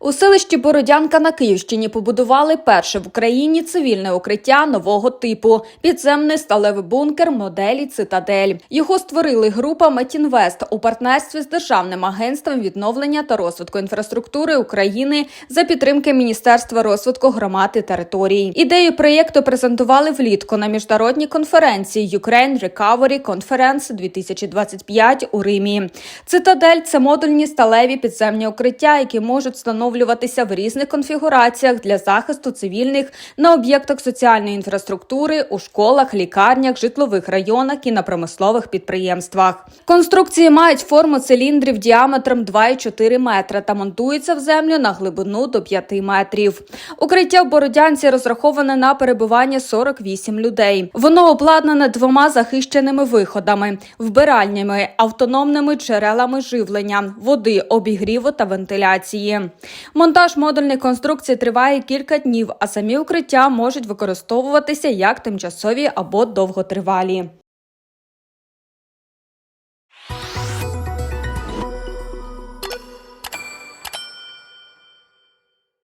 У селищі Бородянка на Київщині побудували перше в Україні цивільне укриття нового типу підземний сталевий бункер моделі Цитадель. Його створили група Метінвест у партнерстві з Державним агентством відновлення та розвитку інфраструктури України за підтримки Міністерства розвитку громад і територій. Ідею проєкту презентували влітку на міжнародній конференції Ukraine Recovery Conference 2025 у Римі. Цитадель це модульні сталеві підземні укриття, які можуть встановлюватися в різних конфігураціях для захисту цивільних на об'єктах соціальної інфраструктури, у школах, лікарнях, житлових районах і на промислових підприємствах. Конструкції мають форму циліндрів діаметром 2,4 метра та монтуються в землю на глибину до 5 метрів. Укриття в Бородянці розраховане на перебування 48 людей. Воно обладнане двома захищеними виходами, вбиральнями, автономними джерелами живлення, води, обігріву та вентиляції. Монтаж модульних конструкцій триває кілька днів, а самі укриття можуть використовуватися як тимчасові або довготривалі.